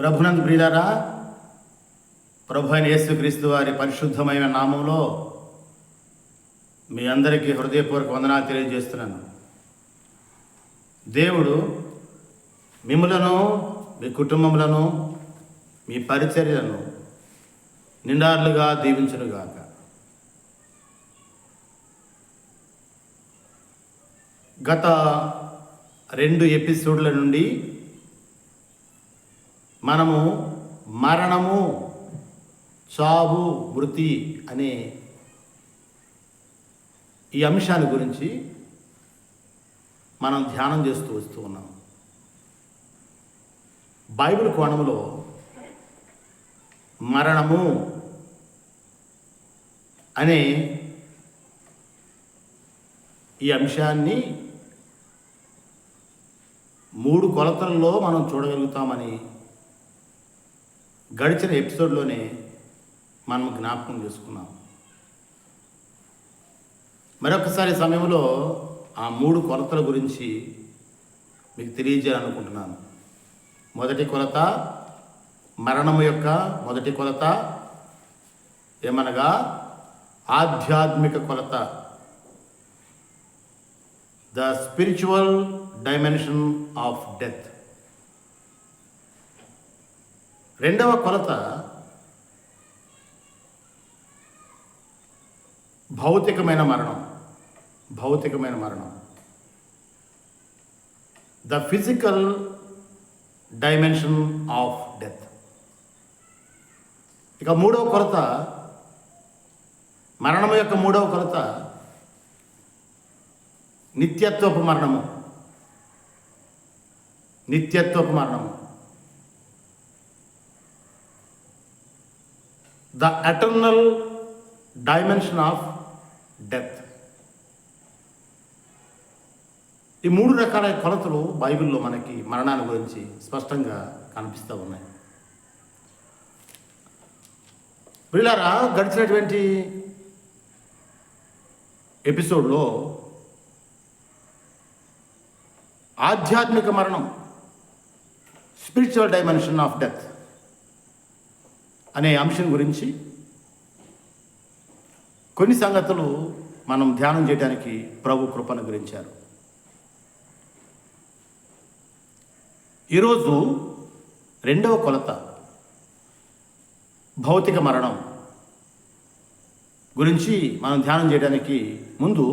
ప్రభునందు ప్రియులరా ప్రభు అయిన యేసుక్రీస్తు వారి పరిశుద్ధమైన నామంలో మీ అందరికీ హృదయపూర్వక వందనాలు తెలియజేస్తున్నాను. దేవుడు మిమ్మలను మీ కుటుంబములను మీ పరిచర్యలను నిండార్లుగా దీవించునుగాక. గత రెండు ఎపిసోడ్ల నుండి మనము మరణము చావు మృతి అనే ఈ అంశాన్ని గురించి మనం ధ్యానం చేస్తూ వస్తూ ఉన్నాం. బైబిల్ కోణంలో మరణము అనే ఈ అంశాన్ని మూడు కొలతల్లో మనం చూడగలుగుతామని గడిచిన ఎపిసోడ్లోనే మనం జ్ఞాపకం చేసుకున్నాం. మరొకసారి సమయంలో ఆ మూడు కొలతల గురించి మీకు తెలియజేయాలనుకుంటున్నాను. మొదటి కొలత మరణము యొక్క మొదటి కొలత ఏమనగా ఆధ్యాత్మిక కొలత. The spiritual dimension of death. రెండవ కొలత భౌతికమైన మరణం. భౌతికమైన మరణం. The physical dimension of death. ఇక మూడవ కొరత మరణం యొక్క మూడవ కొరత నిత్యత్వపు మరణము. నిత్యత్వపు మరణము. The eternal dimension of death. ఈ మూడు రకాల కొలతలు బైబిల్లో మనకి మరణాన్ని గురించి స్పష్టంగా కనిపిస్తూ ఉన్నాయి. వీళ్ళారా గడిచినటువంటి ఎపిసోడ్లో ఆధ్యాత్మిక మరణం స్పిరిచువల్ డైమెన్షన్ ఆఫ్ డెత్. అనే అంశం గురించి కొన్ని సంగతులు మనం ధ్యానం చేయడానికి ప్రభు కృపను గురించారు. ఈరోజు రెండవ కొలత భౌతిక మరణం గురించి మనం ధ్యానం చేయడానికి ముందు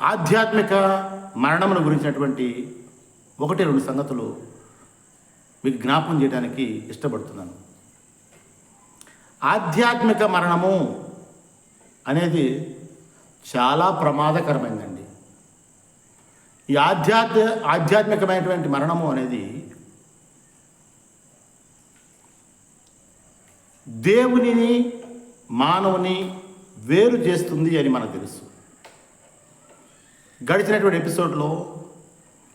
ఆధ్యాత్మిక మరణమును గురించినటువంటి ఒకటి రెండు సంగతులు మీకు జ్ఞాపకం చేయడానికి ఇష్టపడుతున్నాను. ఆధ్యాత్మిక మరణము అనేది చాలా ప్రమాదకరమైందండి. ఈ ఆధ్యాత్మ ఆధ్యాత్మికమైనటువంటి మరణము అనేది దేవునిని మానవుని వేరు చేస్తుంది అని మనకు తెలుసు. గడిచినటువంటి ఎపిసోడ్లో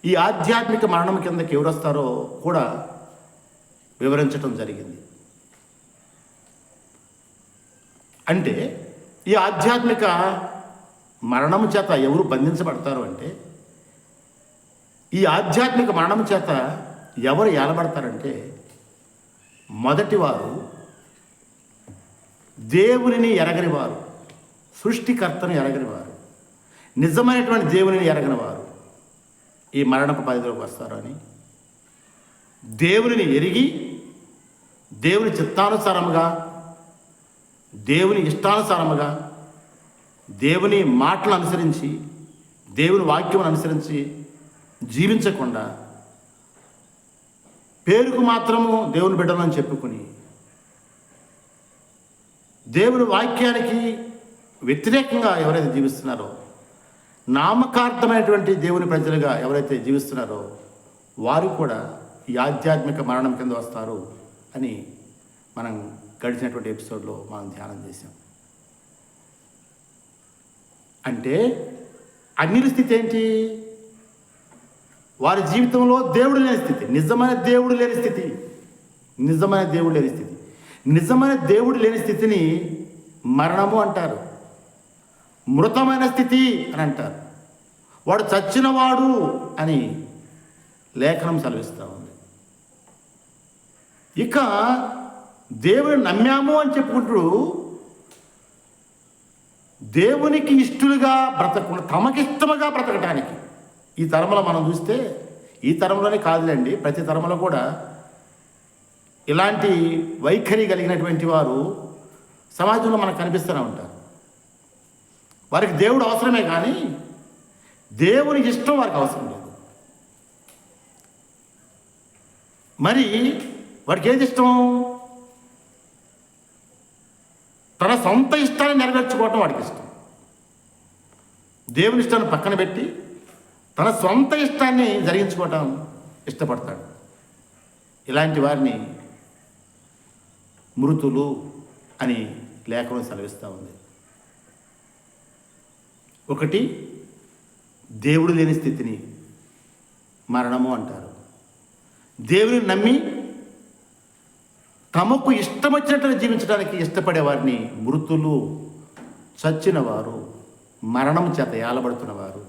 ఈ ఆధ్యాత్మిక మరణం కిందకి ఎవరు వస్తారో కూడా వివరించడం జరిగింది. అంటే ఈ ఆధ్యాత్మిక మరణం చేత ఎవరు బంధించబడతారు అంటే ఈ ఆధ్యాత్మిక మరణం చేత ఎవరు ఏలబడతారంటే మొదటివారు దేవునిని ఎరగనివారు సృష్టికర్తను ఎరగనివారు నిజమైనటువంటి దేవునిని ఎరగనివారు ఈ మరణపు పరిధిలోకి వస్తారు అని. దేవునిని ఎరిగి దేవుని చిత్తానుసారముగా దేవుని ఇష్టానుసారముగా దేవుని మాటలు అనుసరించి దేవుని వాక్యం అనుసరించి జీవించకుండా పేరుకు మాత్రము దేవుని బిడ్డలని చెప్పుకుని దేవుని వాక్యానికి వ్యతిరేకంగా ఎవరైతే జీవిస్తున్నారో నామకార్థమైనటువంటి దేవుని ప్రజలుగా ఎవరైతే జీవిస్తున్నారో వారు కూడా ఈ ఆధ్యాత్మిక మరణం కింద వస్తారు అని మనం గడిచినటువంటి ఎపిసోడ్లో మనం ధ్యానం చేసాం అంటే అన్నిల స్థితి ఏంటి? వారి జీవితంలో దేవుడు లేని స్థితి నిజమైన దేవుడు లేని స్థితి నిజమైన దేవుడు లేని స్థితి. నిజమైన దేవుడు లేని స్థితిని మరణము అంటారు. మృతమైన స్థితి అని అంటారు. వాడు చచ్చినవాడు అని లేఖనం సెలవిస్తూ ఉంది. ఇక దేవుని నమ్మాము అని చెప్పుకుంటూ దేవునికి ఇష్టలుగా బ్రతక తమకిష్టముగా బ్రతకటానికి. ఈ తరంలో మనం చూస్తే ఈ తరంలోనే కాదులేండి ప్రతి తరంలో కూడా ఇలాంటి వైఖరి కలిగినటువంటి వారు సమాజంలో మనకు కనిపిస్తూనే ఉంటారు. వారికి దేవుడు అవసరమే కానీ దేవుని ఇష్టం వారికి అవసరం లేదు. మరి వాడికి ఏది ఇష్టం? తన సొంత ఇష్టాన్ని నెరవేర్చుకోవటం వాడికి ఇష్టం. దేవుని ఇష్టాన్ని పక్కన పెట్టి తన సొంత ఇష్టాన్ని జరిగించుకోవటం ఇష్టపడతాడు. ఇలాంటి వారిని మృతులు అని లేఖనం సెలవిస్తూ ఉంది. ఒకటి దేవుడు లేని స్థితిని మరణము అంటారు. దేవుని నమ్మి తమకు ఇష్టం వచ్చినట్లు జీవించడానికి ఇష్టపడేవారిని మృతులు చచ్చినవారు మరణం చేత ఏలబడుతున్నవారు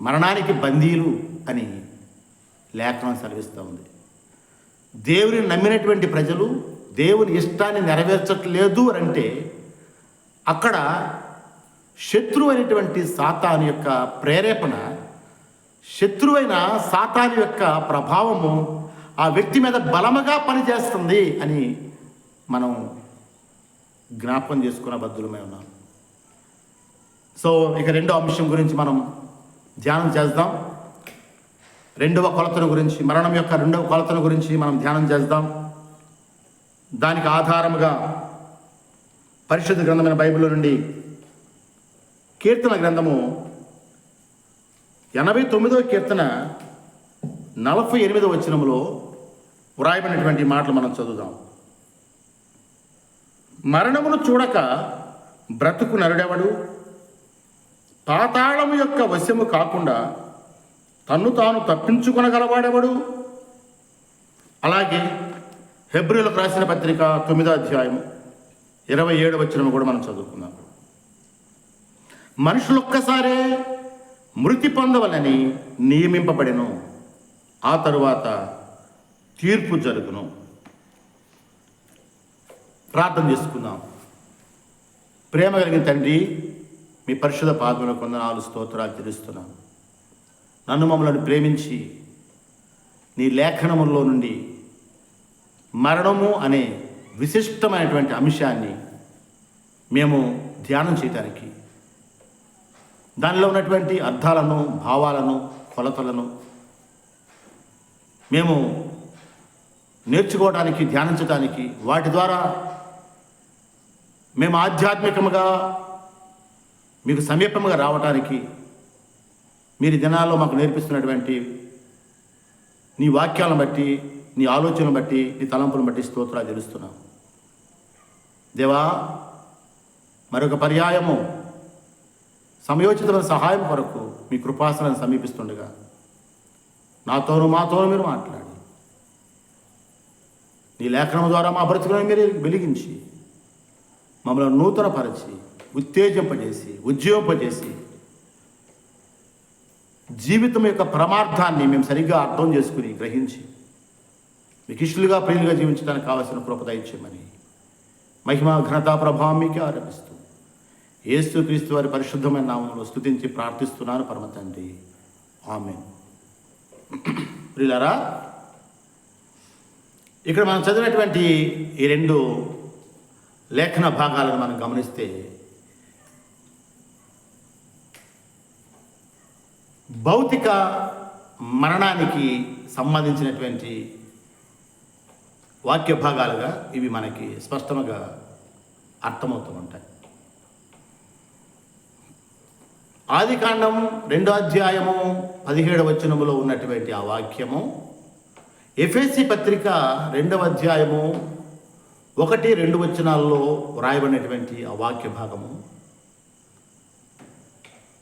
మరణానికి బందీలు అని లేఖనం సెలవిస్తూ ఉంది. దేవుని నమ్మినటువంటి ప్రజలు దేవుని ఇష్టాన్ని నెరవేర్చట్లేదు అంటే అక్కడ శత్రువు అయినటువంటి సాతాను యొక్క ప్రేరేపణ శత్రువైన సాతాను యొక్క ప్రభావము ఆ వ్యక్తి మీద బలముగా పనిచేస్తుంది అని మనం జ్ఞాపకం చేసుకున్న బద్దులమై ఉన్నాం. సో ఇక రెండో అంశం గురించి మనం ధ్యానం చేద్దాం. రెండవ కొలతను గురించి మరణం యొక్క రెండవ కొలతను గురించి మనం ధ్యానం చేద్దాం. దానికి ఆధారముగా పరిశుద్ధ గ్రంథమైన బైబిల్ నుండి కీర్తన గ్రంథము ఎనభై తొమ్మిదవ కీర్తన నలభై ఎనిమిదవ వచనంలో వ్రాయబడినటువంటి మాటలు మనం చదువుదాం. మరణమును చూడక బ్రతుకు నరుడెవడు? పాతాళము యొక్క వశము కాకుండా తన్ను తాను తప్పించుకొనగలవాడెవడు? అలాగే హెబ్రిలకు రాసిన పత్రిక తొమ్మిదో అధ్యాయం ఇరవై ఏడు వచ్చిన కూడా మనం చదువుకుందాం. మనుషులు ఒక్కసారే మృతి పొందవలని నియమింపబడెను. ఆ తరువాత తీర్పు జరుగును. ప్రార్థన చేసుకుందాం. ప్రేమ కలిగిన తండ్రి మీ పరిశుధ పాదముల కొందనాలు స్తోత్రాలు తెలుస్తున్నాను నన్ను మమ్మల్ని ప్రేమించి నీ లేఖనముల్లో నుండి మరణము అనే విశిష్టమైనటువంటి అంశాన్ని మేము ధ్యానం చేయడానికి దానిలో ఉన్నటువంటి అర్థాలను భావాలను కొలతలను మేము నేర్చుకోవడానికి ధ్యానించడానికి వాటి ద్వారా మేము ఆధ్యాత్మికముగా మీకు సమీపంగా రావటానికి మీరు దినాల్లో మాకు నేర్పిస్తున్నటువంటి నీ వాక్యాలను బట్టి నీ ఆలోచనను బట్టి నీ తలంపులను బట్టి స్తోత్రాలు తెలుస్తున్నాం దేవా మరొక పర్యాయము సమయోచితమైన సహాయం కొరకు మీ కృపాసనాన్ని సమీపిస్తుండగా నాతోనూ మాతోను మీరు మాట్లాడారు నీ లేఖనం ద్వారా మా బ్రతుకులను మీరు వెలిగించి మమ్మల్ని నూతనపరిచి ఉత్తేజింపజేసి ఉజ్జీవింపజేసి జీవితం యొక్క పరమార్థాన్ని మేము సరిగ్గా అర్థం చేసుకుని గ్రహించి మీకు ఇష్టలుగా ప్రియులుగా జీవించడానికి కావలసిన కృపద ఇచ్చేయమని మహిమ ఘనత ప్రభావం మీకే ఆరోపిస్తూ ఏసు క్రీస్తు వారి పరిశుద్ధమైన నామంలో స్థుతించి ప్రార్థిస్తున్నాను పరమ తండ్రి. ఆమె ప్రియులరా ఇక్కడ మనం చదివినటువంటి ఈ రెండు లేఖన భాగాలను మనం గమనిస్తే భౌతిక మరణానికి సంబంధించినటువంటి వాక్య భాగాలుగా ఇవి మనకి స్పష్టంగా అర్థమవుతూ ఉంటాయి. ఆది కాండం రెండో అధ్యాయము పదిహేడు వచనములో ఉన్నటువంటి ఆ వాక్యము ఎఫ్ఎస్సి పత్రిక రెండవ అధ్యాయము ఒకటి రెండు వచనాల్లో వ్రాయబడినటువంటి ఆ వాక్య భాగము.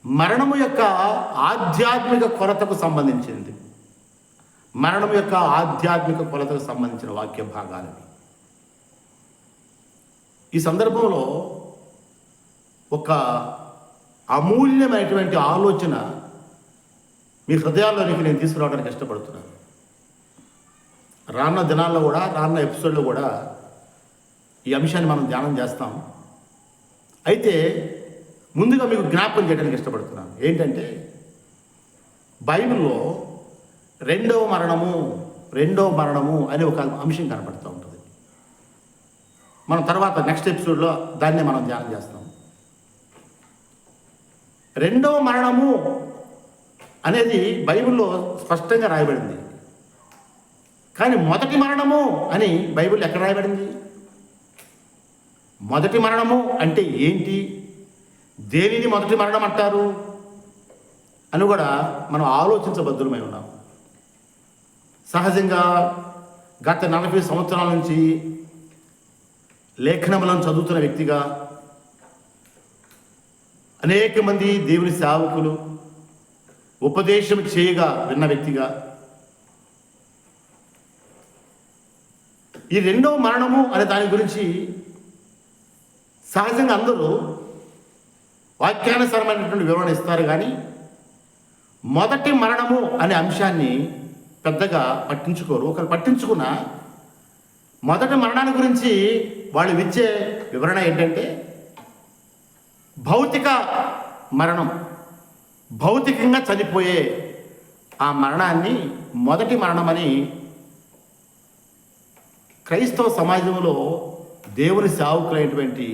మరణము యొక్క ఆధ్యాత్మిక కొరతకు సంబంధించింది. మరణం యొక్క ఆధ్యాత్మిక కొలతకు సంబంధించిన వాక్య భాగాలవి ఈ సందర్భంలో ఒక అమూల్యమైనటువంటి ఆలోచన మీ హృదయాల్లోనికి నేను తీసుకురావడానికి ఇష్టపడుతున్నాను రానున్న దినాల్లో కూడా రానున్న ఎపిసోడ్లో కూడా ఈ అంశాన్ని మనం ధ్యానం చేస్తాం. అయితే ముందుగా మీకు జ్ఞాపకం చేయడానికి ఇష్టపడుతున్నాను. ఏంటంటే బైబిల్లో రెండవ మరణము రెండవ మరణము అనే ఒక అంశం కనపడుతూ ఉంటుంది. మనం తర్వాత నెక్స్ట్ ఎపిసోడ్లో దాన్నే మనం ధ్యానం చేస్తాం. రెండవ మరణము అనేది బైబిల్లో స్పష్టంగా రాయబడింది. కానీ మొదటి మరణము అని బైబిల్ ఎక్కడ రాయబడింది? మొదటి మరణము అంటే ఏంటి? దేనిని మొదటి మరణం అంటారు? అని కూడా మనం ఆలోచించబద్ధులమై ఉన్నాం. సహజంగా గత నలభై సంవత్సరాల నుంచి లేఖనములను చదువుతున్న వ్యక్తిగా అనేక మంది దేవుని సేవకులు ఉపదేశం చేయగా విన్న వ్యక్తిగా ఈ రెండవ మరణము అనే దాని గురించి సహజంగా అందరూ వాక్యానుసరమైనటువంటి వివరణ ఇస్తారు కానీ మొదటి మరణము అనే అంశాన్ని పెద్దగా పట్టించుకోరు. ఒకరు పట్టించుకున్న మొదటి మరణాన్ని గురించి వాళ్ళు ఇచ్చే వివరణ ఏంటంటే భౌతిక మరణం. భౌతికంగా చనిపోయే ఆ మరణాన్ని మొదటి మరణమని క్రైస్తవ సమాజంలో దేవుని సేవకులైనటువంటి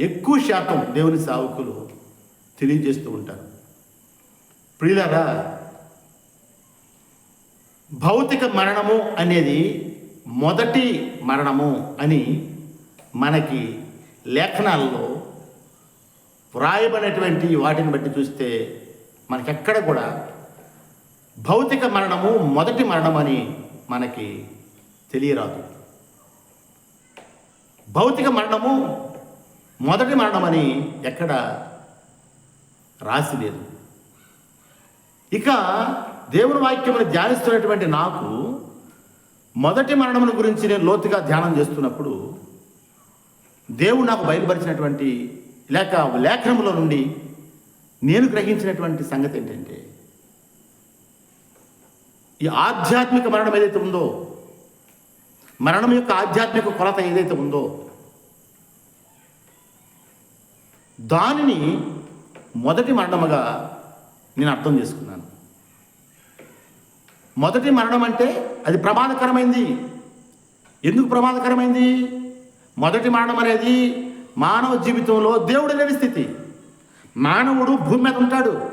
ఎక్కువ శాతం దేవుని సేవకులు తెలియజేస్తూ ఉంటారు. ప్రియులరా భౌతిక మరణము అనేది మొదటి మరణము అని మనకి లేఖనాల్లో వ్రాయబడినటువంటి వాటిని బట్టి చూస్తే మనకెక్కడ కూడా భౌతిక మరణము మొదటి మరణం అని మనకి తెలియరాదు. భౌతిక మరణము మొదటి మరణమని ఎక్కడ రాసి లేదు ఇక దేవుని వాక్యమును ధ్యానిస్తున్నటువంటి నాకు మొదటి మరణమును గురించి నేను లోతుగా ధ్యానం చేస్తున్నప్పుడు దేవుడు నాకు బయలుపరిచినటువంటి లేక లేఖనములో నుండి నేను గ్రహించినటువంటి సంగతి ఏంటంటే ఈ ఆధ్యాత్మిక మరణం ఏదైతే ఉందో మరణం యొక్క ఆధ్యాత్మిక కొలత ఏదైతే ఉందో దానిని మొదటి మరణముగా నేను అర్థం చేసుకున్నాను. మొదటి మరణం అంటే అది ప్రమాదకరమైంది. ఎందుకు ప్రమాదకరమైంది? మొదటి మరణం అనేది మానవ జీవితంలో దేవుడు లేని స్థితి. మానవుడు భూమి మీద ఉంటాడు.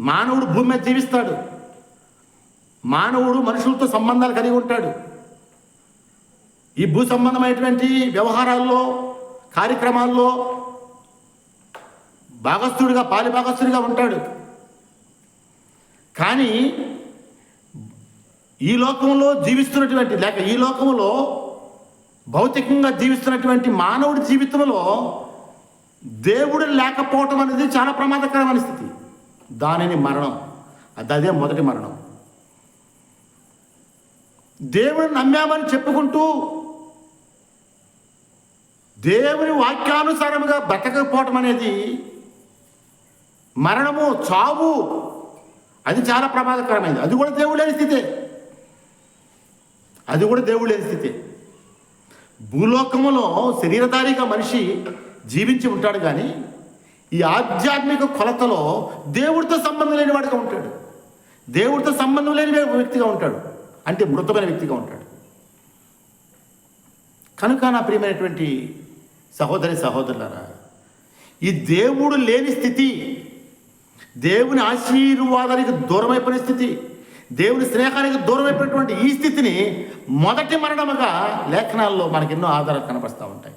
మానవుడు భూమి మీద జీవిస్తాడు. మానవుడు మనుషులతో సంబంధాలు కలిగి ఉంటాడు. ఈ భూ సంబంధమైనటువంటి వ్యవహారాల్లో కార్యక్రమాల్లో భాగస్థుడిగా పాలి భాగస్థుడిగా ఉంటాడు. కానీ ఈ లోకంలో జీవిస్తున్నటువంటి లేక ఈ లోకంలో భౌతికంగా జీవిస్తున్నటువంటి మానవుడి జీవితంలో దేవుడు లేకపోవటం అనేది చాలా ప్రమాదకరమైన స్థితి. దానిని మరణం. అదే మొదటి మరణం. దేవుడిని నమ్మామని చెప్పుకుంటూ దేవుని వాక్యానుసారముగా బ్రతకపోవటం అనేది మరణము చావు అది చాలా ప్రమాదకరమైనది. అది కూడా దేవుడు లేని స్థితే. అది కూడా దేవుడు లేని స్థితే. భూలోకములో శరీరధారిగా మనిషి జీవించి ఉంటాడు కానీ ఈ ఆధ్యాత్మిక కొలతలో దేవుడితో సంబంధం లేని వాడిగా ఉంటాడు. దేవుడితో సంబంధం లేని వ్యక్తిగా ఉంటాడు. అంటే మృతమైన వ్యక్తిగా ఉంటాడు. కనుక నా ప్రియమైనటువంటి సహోదరి సహోదరులారా ఈ దేవుడు లేని స్థితి దేవుని ఆశీర్వాదానికి దూరమైపోయిన స్థితి దేవుని స్నేహానికి దూరమైపోయినటువంటి ఈ స్థితిని మొదటి మరణముగా లేఖనాల్లో మనకి ఎన్నో ఆధారాలు కనపరుస్తూ ఉంటాయి.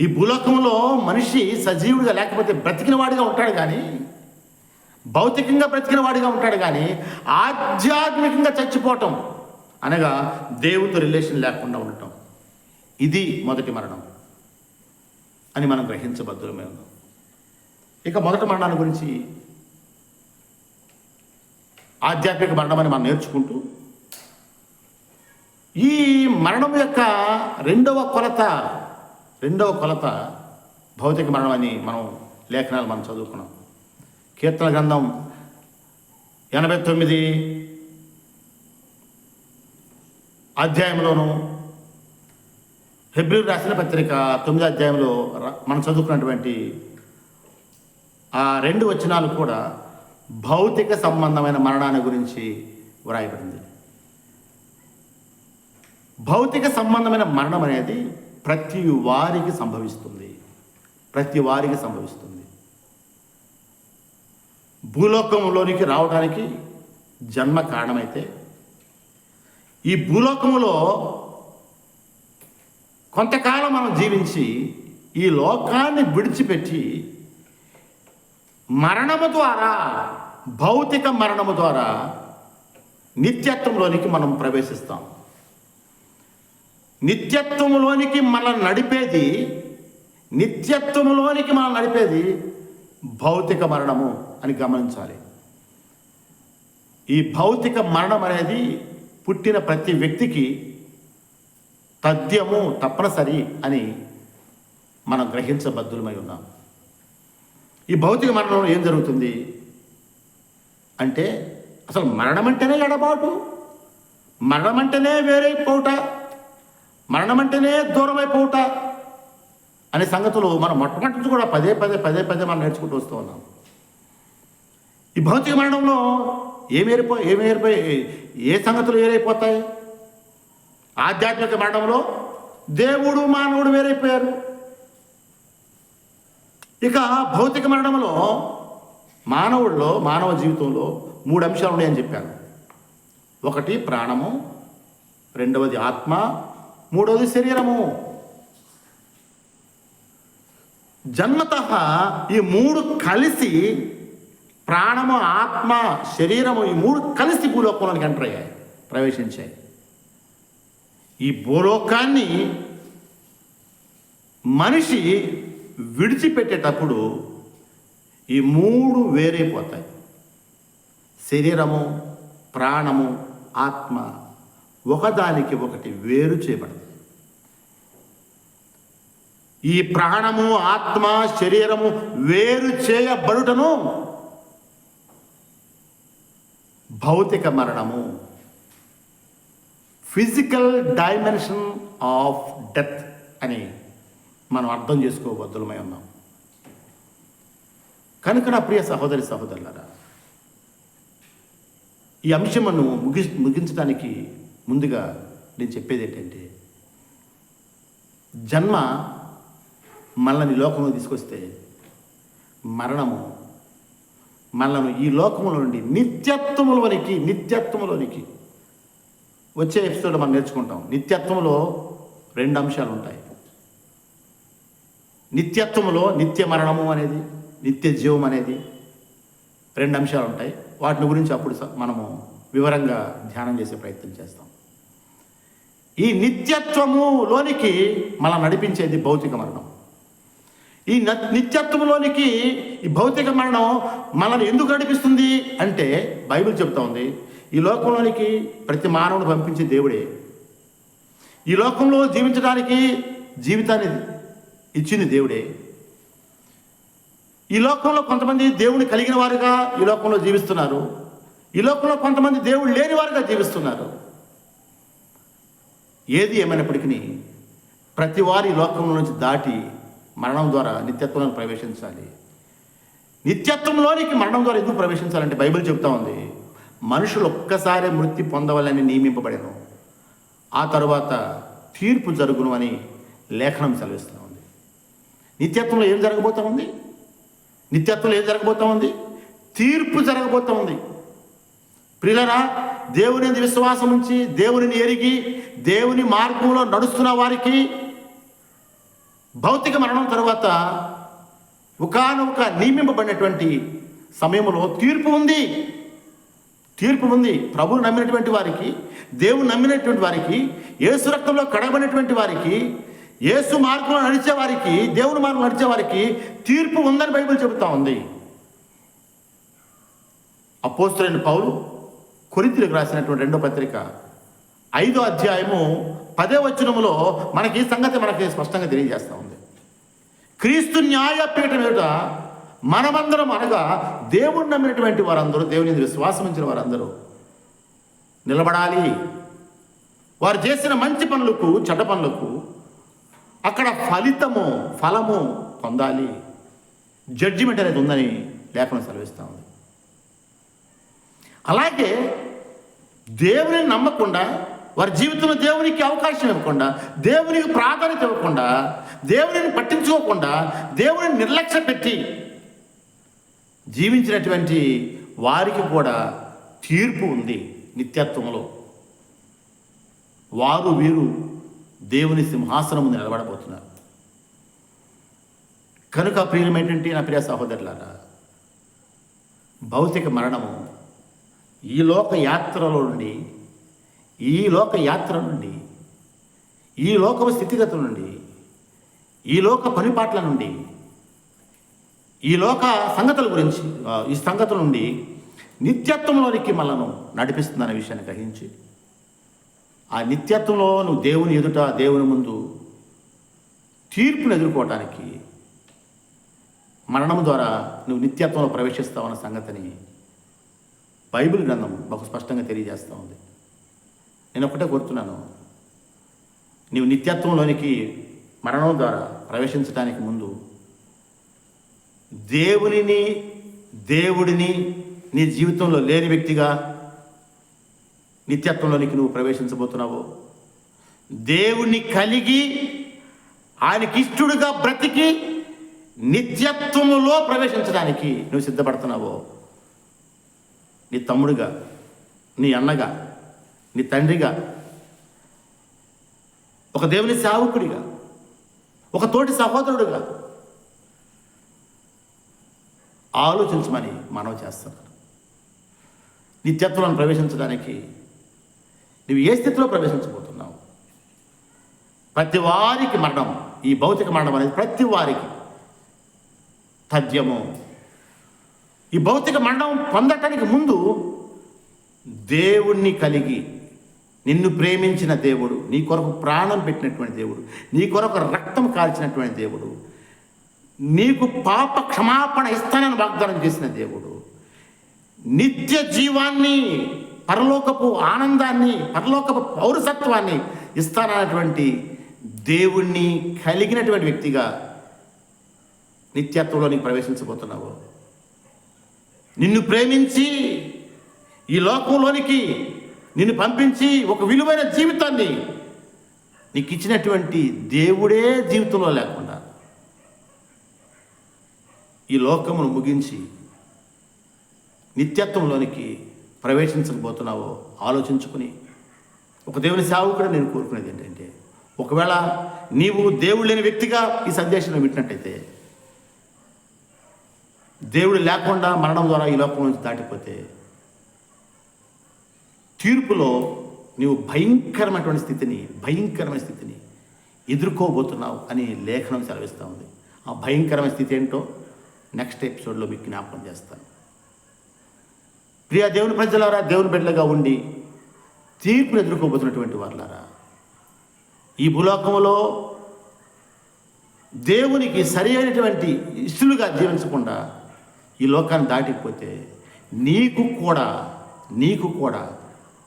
ఈ భూలోకంలో మనిషి సజీవుడిగా లేకపోతే బ్రతికిన వాడిగా ఉంటాడు కానీ భౌతికంగా బ్రతికిన వాడిగా ఉంటాడు కానీ ఆధ్యాత్మికంగా చచ్చిపోవటం అనగా దేవునితో రిలేషన్ లేకుండా ఉండటం. ఇది మొదటి మరణం అని మనం గ్రహించబద్దులమే ఉన్నాం. ఇక మొదటి మరణాన్ని గురించి ఆధ్యాత్మిక మరణం అని మనం నేర్చుకుంటూ ఈ మరణం యొక్క రెండవ కొలత రెండవ కొలత భౌతిక మరణం అని మనం లేఖనాలు మనం చదువుకున్నాం. కీర్తన గ్రంథం ఎనభై తొమ్మిది అధ్యాయంలోనూ హెబ్రిల్ రాసిన పత్రిక తొమ్మిదో అధ్యాయంలో మనం చదువుకున్నటువంటి ఆ రెండు వచనాలు కూడా భౌతిక సంబంధమైన మరణాన్ని గురించి వ్రాయబడింది. భౌతిక సంబంధమైన మరణం అనేది ప్రతి వారికి సంభవిస్తుంది. ప్రతి వారికి సంభవిస్తుంది. భూలోకంలోనికి రావడానికి జన్మ కారణమైతే ఈ భూలోకములో కొంతకాలం మనం జీవించి ఈ లోకాన్ని విడిచిపెట్టి మరణము ద్వారా భౌతిక మరణము ద్వారా నిత్యత్వంలోనికి మనం ప్రవేశిస్తాం. నిత్యత్వంలోనికి మనల్ని నడిపేది నిత్యత్వంలోనికి మనం నడిపేది భౌతిక మరణము అని గమనించాలి. ఈ భౌతిక మరణం అనేది పుట్టిన ప్రతి వ్యక్తికి తథ్యము తప్పనిసరి అని మనం గ్రహించబద్ధులమై ఉన్నాం. ఈ భౌతిక మరణంలో ఏం జరుగుతుంది? అంటే అసలు మరణం అంటేనే ఎడబాటు మరణం అంటేనే వేరైపోవుట మరణం అంటేనే దూరమైపోవుట అనే సంగతులు మనం మొట్టమొదటి నుంచి కూడా పదే పదే పదే పదే మనం నేర్చుకుంటూ వస్తూ ఉన్నాం. ఈ భౌతిక మరణంలో ఏమేరిపో ఏమేరిపోయి ఏ సంగతులు ఏరైపోతాయి? ఆధ్యాత్మిక మరణంలో దేవుడు మానవుడు వేరైపోయారు. ఇక భౌతిక మరణంలో మానవుడిలో మానవ జీవితంలో మూడు అంశాలు ఉన్నాయని చెప్పాను ఒకటి ప్రాణము రెండవది ఆత్మ మూడవది శరీరము. జన్మత ఈ మూడు కలిసి ప్రాణము ఆత్మ శరీరము ఈ మూడు కలిసి భూలోకంలోనికి ఎంటర్ అయ్యాయి ప్రవేశించాయి. ఈ భూలోకాన్ని మనిషి విడిచిపెట్టేటప్పుడు ఈ మూడు వేరైపోతాయి. శరీరము ప్రాణము ఆత్మ ఒకదానికి ఒకటి వేరు చేయబడతాయి. ఈ ప్రాణము ఆత్మ శరీరము వేరు చేయబడుటను భౌతిక మరణము ఫిజికల్ డైమెన్షన్ ఆఫ్ డెత్ అని మనం అర్థం చేసుకోబద్దులమై ఉన్నాం. కనుక నా ప్రియ సహోదరి సహోదరులారా ఈ అంశమును ముగి ముగించడానికి ముందుగా నేను చెప్పేది ఏంటంటే జన్మ మనల్ని లోకంలో తీసుకొస్తే మరణము మనలను ఈ లోకములో నుండి నిత్యత్వములోనికి నిత్యత్వములోనికి వచ్చే ఎపిసోడ్ మనం నేర్చుకుంటాం. నిత్యత్వంలో రెండు అంశాలు ఉంటాయి. నిత్యత్వంలో నిత్య మరణము అనేది నిత్య జీవం అనేది రెండు అంశాలు ఉంటాయి. వాటిని గురించి అప్పుడు మనము వివరంగా ధ్యానం చేసే ప్రయత్నం చేస్తాం. ఈ నిత్యత్వములోనికి మనం నడిపించేది భౌతిక మరణం. ఈ నిత్యత్వంలోనికి ఈ భౌతిక మరణం మనల్ని ఎందుకు నడిపిస్తుంది అంటే బైబిల్ చెప్తా ఉంది. ఈ లోకంలోనికి ప్రతి మానవుడు పంపించే దేవుడే. ఈ లోకంలో జీవించడానికి జీవితాన్ని ఇచ్చింది దేవుడే. ఈ లోకంలో కొంతమంది దేవుని కలిగిన వారుగా ఈ లోకంలో జీవిస్తున్నారు. ఈ లోకంలో కొంతమంది దేవుడు లేని వారుగా జీవిస్తున్నారు. ఏది ఏమైనప్పటికీ ప్రతి వారి లోకంలో నుంచి దాటి మరణం ద్వారా నిత్యత్వంలో ప్రవేశించాలి. నిత్యత్వంలోనికి మరణం ద్వారా ఎందుకు ప్రవేశించాలంటే బైబిల్ చెప్తా ఉంది. మనుషులు ఒక్కసారే మృతి పొందవాలని నియమింపబడను. ఆ తరువాత తీర్పు జరుగును అని లేఖనం సెలవిస్తూ ఉంది. నిత్యత్వంలో ఏం జరగబోతా ఉంది? నిత్యత్వంలో ఏం జరగబోతా ఉంది? తీర్పు జరగబోతా ఉంది. ప్రియులరా దేవుని విశ్వాసం ఉంచి దేవునిని ఎరిగి దేవుని మార్గంలో నడుస్తున్న వారికి భౌతిక మరణం తర్వాత ఒకనొక నియమింపబడినటువంటి సమయంలో తీర్పు ఉంది. తీర్పు ఉంది. ప్రభువు నమ్మినటువంటి వారికి దేవుని నమ్మినటువంటి వారికి యేసు రక్తంలో కడగబడినటువంటి వారికి ఏసు మార్గంలో నడిచే వారికి దేవుని మార్గంలో నడిచే వారికి తీర్పు ఉందని బైబిల్ చెబుతా ఉంది. అపోస్తులైన పౌలు కొరింతలకు రాసినటువంటి రెండో పత్రిక ఐదో అధ్యాయము పదే వచనములో మనకి ఈ సంగతి మనకి స్పష్టంగా తెలియజేస్తూ ఉంది. క్రీస్తు న్యాయపీఠం ఎదుట మనమందరం అనగా దేవుని నమ్మినటువంటి వారందరూ దేవుని యందు విశ్వాసం ఉంచిన వారందరూ నిలబడాలి. వారు చేసిన మంచి పనులకు చెడ్డ పనులకు అక్కడ ఫలితము ఫలము పొందాలి. జడ్జిమెంట్ అనేది ఉందని లేఖనం సెలవిస్తూ ఉంది. అలాగే దేవుని నమ్మకుండా వారి జీవితంలో దేవునికి అవకాశం ఇవ్వకుండా దేవునికి ప్రాధాన్యత ఇవ్వకుండా దేవుని పట్టించుకోకుండా దేవుని నిర్లక్ష్య పెట్టి జీవించినటువంటి వారికి కూడా తీర్పు ఉంది నిత్యత్వంలో. వారు వీరు దేవుని సింహాసనం ముందు నిలబడబోతున్నారు. కనుక ప్రియులం ఏంటంటే నా ప్రియ సహోదరులారా భౌతిక మరణము ఈ లోక యాత్రలో నుండి ఈ లోక యాత్ర నుండి ఈ లోక స్థితిగతుల నుండి ఈ లోక పనిపాట్ల నుండి ఈ లోక సంగతుల గురించి ఈ సంగతుల నుండి నిత్యత్వంలోనికి మనను నడిపిస్తుందనే విషయాన్ని గ్రహించి ఆ నిత్యత్వంలో నువ్వు దేవుని ఎదుట దేవుని ముందు తీర్పును ఎదుర్కోవటానికి మరణం ద్వారా నువ్వు నిత్యత్వంలో ప్రవేశిస్తావన్న సంగతిని బైబిల్ గ్రంథం బహు స్పష్టంగా తెలియజేస్తూ ఉంది. నేను ఒకటే కోరుతున్నాను నీవు నిత్యత్వంలోనికి మరణం ద్వారా ప్రవేశించడానికి ముందు దేవునిని దేవుడిని నీ జీవితంలో లేని వ్యక్తిగా నిత్యత్వంలోనికి నువ్వు ప్రవేశించబోతున్నావు. దేవుణ్ణి కలిగి ఆయనకిష్టుడిగా బ్రతికి నిత్యత్వములో ప్రవేశించడానికి నువ్వు సిద్ధపడుతున్నావో. నీ తమ్ముడిగా నీ అన్నగా నీ తండ్రిగా ఒక దేవుని సేవకుడిగా ఒక తోటి సహోదరుడుగా ఆలోచించమని మనవి చేస్తున్నారు. నిత్యత్వంలో ప్రవేశించడానికి నువ్వు ఏ స్థితిలో ప్రవేశించబోతున్నావు? ప్రతి వారికి మరణం ఈ భౌతిక మరణం అనేది ప్రతి వారికి తథ్యము. ఈ భౌతిక మరణం పొందటానికి ముందు దేవుణ్ణి కలిగి నిన్ను ప్రేమించిన దేవుడు నీ కొరకు ప్రాణం పెట్టినటువంటి దేవుడు నీ కొరకు రక్తం కాల్చినటువంటి దేవుడు నీకు పాప క్షమాపణ ఇస్తానని వాగ్దానం చేసిన దేవుడు నిత్య జీవాన్ని పరలోకపు ఆనందాన్ని పరలోకపు పౌరసత్వాన్ని ఇస్తానన్నటువంటి దేవుణ్ణి కలిగినటువంటి వ్యక్తిగా నిత్యత్వంలోనికి ప్రవేశించబోతున్నావు. నిన్ను ప్రేమించి ఈ లోకంలోనికి నిన్ను పంపించి ఒక విలువైన జీవితాన్ని నీకు ఇచ్చినటువంటి దేవుడే జీవితంలో లేకుండా ఈ లోకమును ముగించి నిత్యత్వంలోనికి ప్రవేశించకపోతున్నావో ఆలోచించుకుని ఒక దేవుని సేవకుడు నేను కోరుకునేది ఏంటంటే ఒకవేళ నీవు దేవుడు లేని వ్యక్తిగా ఈ సందేశం వింటున్నట్టయితే దేవుడు లేకుండా మరణం ద్వారా ఈ లోకం నుంచి దాటిపోతే తీర్పులో నీవు భయంకరమైనటువంటి స్థితిని భయంకరమైన స్థితిని ఎదుర్కోబోతున్నావు అని లేఖనం సెలవిస్తూ ఉంది. ఆ భయంకరమైన స్థితి ఏంటో నెక్స్ట్ ఎపిసోడ్లో మీకు జ్ఞాపకం చేస్తాను. ప్రియ దేవుని ప్రజలారా దేవుని బిడ్డలుగా ఉండి తీర్పును ఎదుర్కోబోతున్నటువంటి వారులారా ఈ భూలోకంలో దేవునికి సరి అయినటువంటి ఇష్టలుగా జీవించకుండా ఈ లోకాన్ని దాటిపోతే నీకు కూడా నీకు కూడా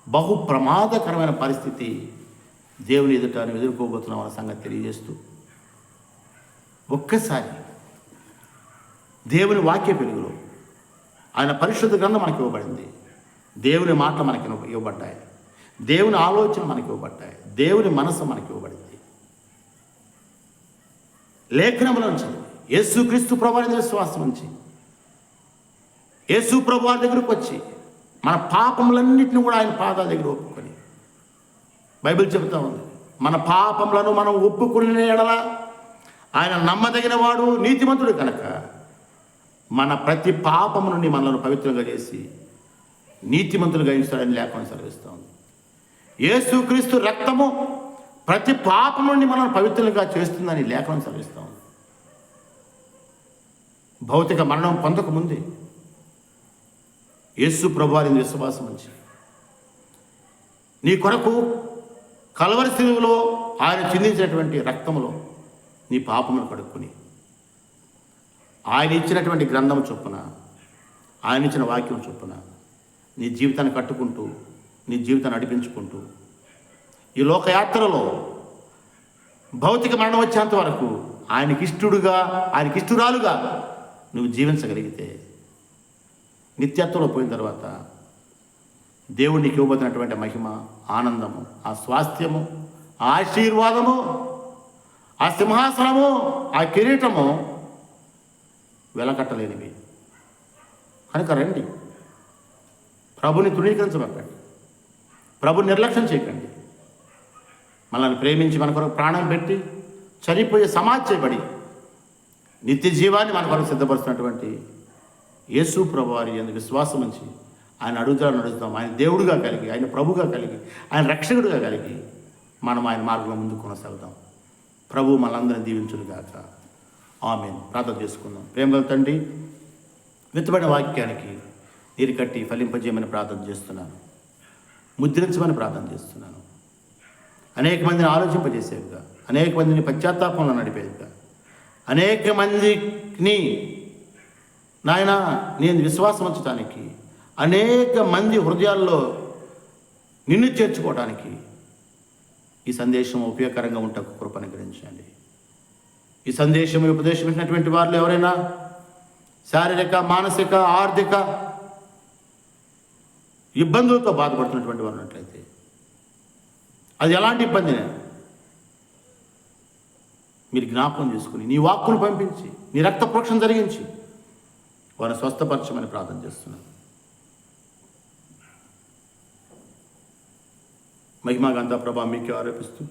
బహు ప్రమాదకరమైన పరిస్థితి దేవుని ఎదుట నువ్వు ఎదుర్కోబోతున్నావు అన్న సంగతి తెలియజేస్తూ ఒక్కసారి దేవుని వాక్య వెలుగులో. ఆయన పరిశుద్ధ గ్రంథం మనకి ఇవ్వబడింది. దేవుని మాటలు మనకి ఇవ్వబడ్డాయి. దేవుని ఆలోచన మనకి ఇవ్వబడ్డాయి. దేవుని మనసు మనకి ఇవ్వబడింది. లేఖనముల నుంచి యేసుక్రీస్తు ప్రభావం విశ్వాసం నుంచి యేసు ప్రభు దగ్గరకు వచ్చి మన పాపములన్నింటినీ కూడా ఆయన పాదాల దగ్గర ఒప్పుకొని బైబిల్ చెబుతా ఉంది. మన పాపములను మనం ఒప్పుకునే ఎడల ఆయన నమ్మదగిన వాడు నీతిమంతుడు కనుక మన ప్రతి పాపము నుండి మనల్ని పవిత్రంగా చేసి నీతిమంతులుగా ఇస్తాడని లేకుండా సెలవిస్తాం యేసుక్రీస్తు రక్తము ప్రతి పాపం నుండి మనల్ని పవిత్రులుగా చేస్తుందని లేఖనం సెలవిస్తాం భౌతిక మరణం పొందకముందే యేసు ప్రభువారిని విశ్వాసం మంచి నీ కొరకు కలవరి శిలువలో ఆయన చిందించినటువంటి రక్తములో నీ పాపమును కడుక్కొని ఆయన ఇచ్చినటువంటి గ్రంథం చొప్పున ఆయన ఇచ్చిన వాక్యం చొప్పున నీ జీవితాన్ని కట్టుకుంటూ నీ జీవితాన్ని నడిపించుకుంటూ ఈ లోకయాత్రలో భౌతిక మరణం వచ్చేంత వరకు ఆయనకి ఇష్టడుగా ఆయనకి ఇష్టురాలుగా నువ్వు జీవించగలిగితే నిత్యత్వంలో పోయిన తర్వాత దేవుడు నీకు ఇవ్వబోతున్నటువంటి మహిమ ఆనందము ఆ స్వాస్థ్యము ఆ ఆశీర్వాదము ఆ సింహాసనము ఆ కిరీటము వెలకట్టలేనివి. కనుక రండి. ప్రభుని తృణీకరించబక్కండి ప్రభు నిర్లక్ష్యం చేయకండి. మనల్ని ప్రేమించి మన కొరకు ప్రాణం పెట్టి చనిపోయే సమాజ్ చేయబడి నిత్య జీవాన్ని మన కొరకు సిద్ధపరుస్తున్నటువంటి యేసు ప్రభు వారి ఎందుకు విశ్వాసం ఉంచి ఆయన అడుగుదల నడుస్తాం. ఆయన దేవుడుగా కలిగి ఆయన ప్రభుగా కలిగి ఆయన రక్షకుడిగా కలిగి మనం ఆయన మార్గంలో ముందుకు కొనసాగుతాం ప్రభు మనందరిని దీవించుడుగాక ఆమె ప్రార్థన చేసుకుందాం. ప్రేమగల తండ్రి విత్తబడిన వాక్యానికి నీరు కట్టి ఫలింపజేయమని ప్రార్థన చేస్తున్నాను. ముద్రించమని ప్రార్థన చేస్తున్నాను. అనేక మందిని ఆలోచింపజేసేవిగా అనేక మందిని పశ్చాత్తాపంలో నడిపేదిగా అనేక మందిని నాయన నేను విశ్వాసం ఉంచడానికి అనేక మంది హృదయాల్లో నిన్ను చేర్చుకోవడానికి ఈ సందేశం ఉపయోగకరంగా ఉంటకు కృపను గ్రహించండి. ఈ సందేశం ఉపదేశించినటువంటి ఉపదేశం వారు ఎవరైనా శారీరక మానసిక ఆర్థిక ఇబ్బందులతో బాధపడుతున్నటువంటి వారు ఉన్నట్లయితే అది ఎలాంటి ఇబ్బందినే మీరు జ్ఞాపకం చేసుకుని నీ వాక్కును పంపించి నీ రక్త ప్రోక్షణ జరిగించి వారిని స్వస్థపరచమని ప్రార్థన చేస్తున్నాను. మహిమాగంధ ప్రభా మీకు ఆరోపిస్తూ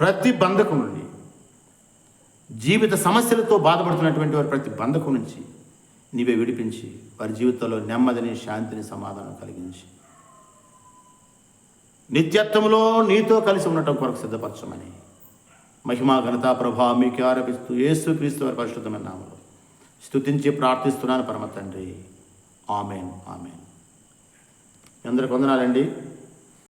ప్రతి బంధకం నుండి జీవిత సమస్యలతో బాధపడుతున్నటువంటి వారి ప్రతి బంధకం నుంచి నీవే విడిపించి వారి జీవితంలో నెమ్మదిని శాంతిని సమాధానం కలిగించి నిత్యత్వంలో నీతో కలిసి ఉండటం కొరకు సిద్ధపరచమని మహిమా ఘనతా ప్రభా మీకు ఆరోపిస్తూ యేసు క్రీస్తు వారి పరిశుద్ధమైన నామలో స్తుతించి ప్రార్థిస్తున్నాను పరమ తండ్రి. ఆమెన్. ఆమెన్. అందరికి వందనాలండి